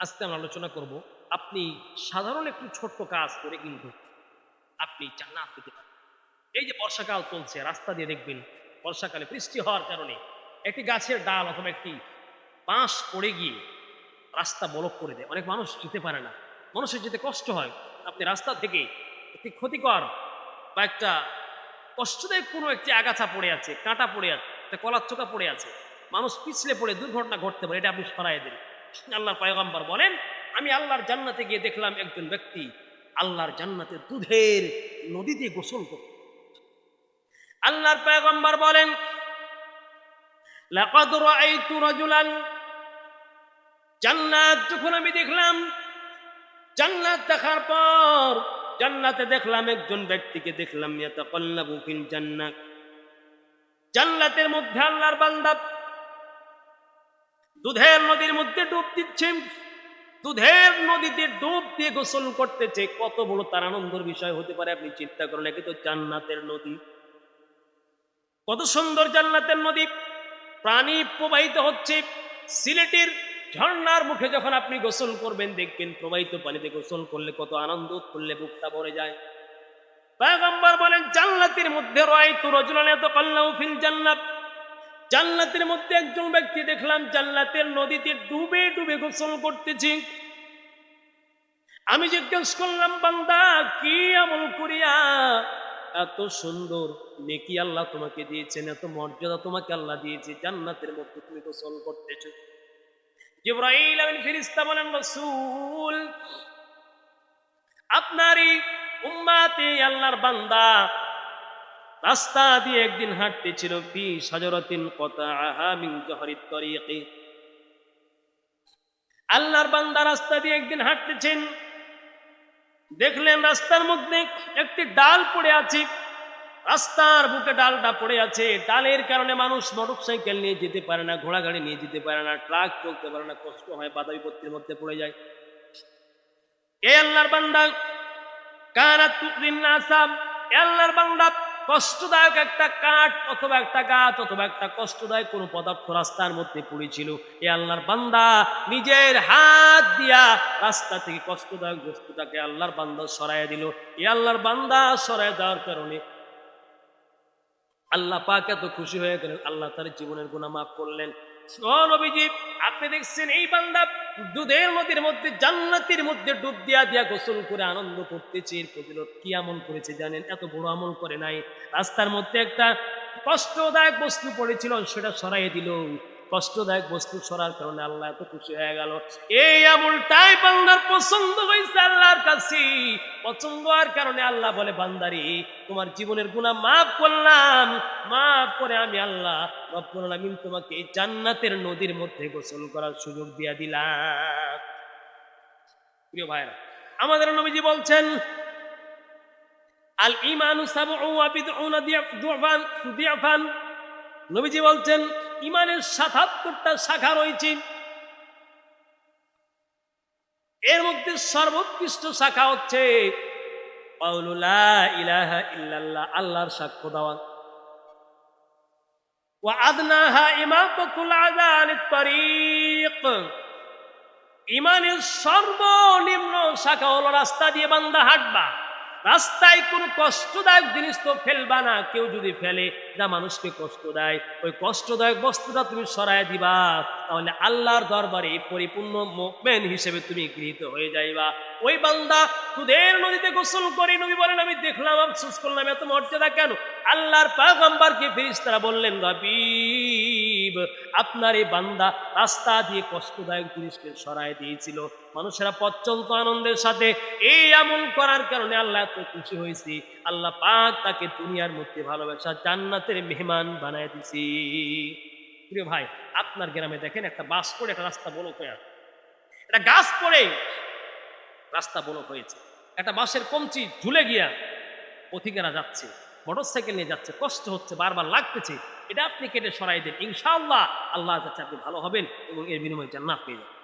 আজকে আমরা আলোচনা করব, আপনি সাধারণ একটু ছোট্ট কাজ করে কিন্তু আপনি জান্নাত পেতে পারেন। এই যে বর্ষাকাল চলছে, রাস্তা দিয়ে দেখবেন বর্ষাকালে বৃষ্টি হওয়ার কারণে একটি গাছের ডাল অথবা একটি বাঁশ পড়ে গিয়ে রাস্তা বলক করে দেয়। অনেক মানুষ যেতে পারে না। মানুষের যেতে কষ্ট হয়। আপনি রাস্তা থেকে একটি ক্ষতিকর বা একটা কষ্টদায়ক কোনো একটি আগাছা পড়ে আছে, কাঁটা পড়ে আছে, একটা কলার চোকা পড়ে আছে। মানুষ পিছলে পড়ে, দুর্ঘটনা ঘটতে পারে, এটা আপনি সরাই দেন। আল্লাহর পয়গম্বর বলেন, আমি আল্লাহর জান্নাতে গিয়ে দেখলাম একজন ব্যক্তি আল্লাহর জান্নাতে দুধের নদীতে গোসল করত। আল্লাহর পয়গম্বর বলেন জান্নাত যখন আমি দেখলাম, জান্নাত দেখার পর জান্নাতে দেখলাম একজন ব্যক্তিকে দেখলাম জান্নাতের মধ্যে আল্লাহর বান্দা দুধের নদীর মধ্যে ডুব দিচ্ছে। দুধের নদীতে ডুব দিয়ে গোসল করতেছে। কত বড় তার আনন্দের বিষয় হতে পারে, আপনি চিন্তা করেন। একে তো জান্নাতের নদী। কত সুন্দর জান্নাতের নদী। প্রাণী প্রবাহিত হচ্ছে। সিলেটের ঝর্ণার মুখে যখন আপনি গোসল করবেন, দেখবেন প্রবাহিত পানিতে গোসল করলে কত আনন্দ, করলে বুকটা ভরে যায়। পয়গম্বর বলেন, জান্নাতের মধ্যে রায়তু রাজুলান ইয়াতাকাল্লাবু ফিল জান্নাত। জান্নাতের মধ্যে একজন ব্যক্তি দেখলাম, জান্নাতের নদীতে ডুবে ডুবে গোসল করতেছি। আমি জিজ্ঞেস করলাম, বান্দা, কি আমল করিয়া এত সুন্দর নেকি আল্লাহ তোমাকে দিয়েছেন, এত মর্যাদা তোমাকে আল্লাহ দিয়েছে, জান্নাতের মধ্যে তুমি গোসল করতেছো। জিব্রাইল আমিন ফিরিস্তা বলেন, রাসূল আপনারই উম্মাতে আল্লাহর বান্দা রাস্তা দিয়ে একদিন হাঁটতেছিল ফি সাজরাতিন কতাআহা মিন জহরিত তরিqi আল্লাহর বান্দা রাস্তা দিয়ে একদিন হাঁটতেছেন। দেখলেন রাস্তার মধ্যে একটি ডাল পড়ে আছে। রাস্তার বুকে ডালটা পড়ে আছে। ডালের কারণে মানুষ মোটরসাইকেল নিয়ে যেতে পারে না ঘোড়া গাড়ি নিয়ে যেতে পারে না, ট্রাক চলতে পারে না, কষ্ট হয় বাধা বিপত্তির মধ্যে পড়ে যায়। এ আল্লাহর বান্দা, কানা তুকরিন নাসাব এ আল্লাহর বান্দা কষ্টদায়ক একটা কাঠ অথবা একটা গাছ অথবা একটা কষ্টদায়ক কোনো পদার্থ রাস্তার মধ্যে পড়েছিল। এ আল্লাহর বান্দা নিজের হাত দিয়া রাস্তা থেকে কষ্টদায়ক বস্তুটাকে আল্লাহর বান্দা সরাই দিল। এ আল্লাহর বান্দা সরাই দেওয়ার কারণে আল্লাহ পাক এত খুশি হয়ে গেলেন, আল্লাহ তার জীবনের গুণা মাফ করলেন। আপনি দেখছেন এই বান্দা দুধের নদীর মধ্যে, জান্নাতির মধ্যে ডুব দিয়া দিয়া গোসল করে আনন্দ করতেছে। এর প্রতিরোধ কি আমল করেছে জানেন? এত বড় আমল করে নাই। রাস্তার মধ্যে একটা কষ্টদায়ক বস্তু পড়েছিল, সেটা সরাইয়ে দিল। কষ্টদায়ক বস্তু সরার কারণে আল্লাহ এত খুশি হয়ে গেল। এই আমলটাই বান্দার পছন্দ হয়েছে আল্লাহর কাছে। পছন্দ হওয়ার কারণে আল্লাহ বলে, বান্দারি, তোমার জীবনের গুণা মাফ করলাম। মাফ করে আমি আল্লাহ রব্বুল আলামিন তোমাকে জান্নাতের নদীর মধ্যে গোসল করার সুযোগ দিয়া দিলাম। প্রিয় ভাইরা আমাদের নবীজি বলছেন আল ইমানু সাবউ ওয়া বিদউনা দিয়াফান। নবীজি বলছেন, ইমানের সাতাত্তরটা শাখা রয়েছে। এর মধ্যে সর্বোৎকৃষ্ট শাখা হচ্ছে আল্লাহর সাক্ষ্য দেওয়া। ইমানের সর্বনিম্ন শাখা হলো রাস্তা দিয়ে বান্দা হাঁটবা। রাস্তায় কোনো কষ্টদায়ক জিনিস তো ফেলবা না। কেউ যদি ফেলে, যা মানুষকে কষ্ট দেয়, ওই কষ্টদায়ক বস্তুটা তুমি সরায় দিবা। তাহলে আল্লাহর দরবারে পরিপূর্ণ মোমেন হিসেবে তুমি গৃহীত হয়ে যাইবা। ওই বান্দা তুদের নদীতে গোসল করে নবী বলেন, আমি দেখলাম, আফসোস করলাম, এত মর্যাদা কেন? আল্লাহর পাগম্বারকে ফিরিস্তারা বললেন, রবিব, আপনার এই বান্দা রাস্তা দিয়ে কষ্টদায়ক জিনিসকে সরাই দিয়েছিল। মানুষেরা পথ আনন্দের সাথে। এই আমল করার কারণে আল্লাহ এত খুশি হয়েছি। আল্লাহ পাক তাকে দুনিয়ার মধ্যে ভালোবাসা জান্নাতের মেহমান বানায় দিছি প্রিয় ভাই, আপনার গ্রামে দেখেন একটা বাস পড়ে, একটা রাস্তা বলক হয়ে আছে। একটা গাছ পড়ে, রাস্তা বলক হয়েছে। একটা বাঁশের কমচি ঝুলে গিয়া পথিকেরা যাচ্ছে মোটর সাইকেল নিয়ে যাচ্ছে, কষ্ট হচ্ছে, বারবার লাগতেছে। এটা আপনি কেটে সরাই দেন। ইনশাআল্লাহ আল্লাহ যাচ্ছে আপনি ভালো হবেন এবং এর বিনিময়ে জান্নাত পেয়ে যাবেন।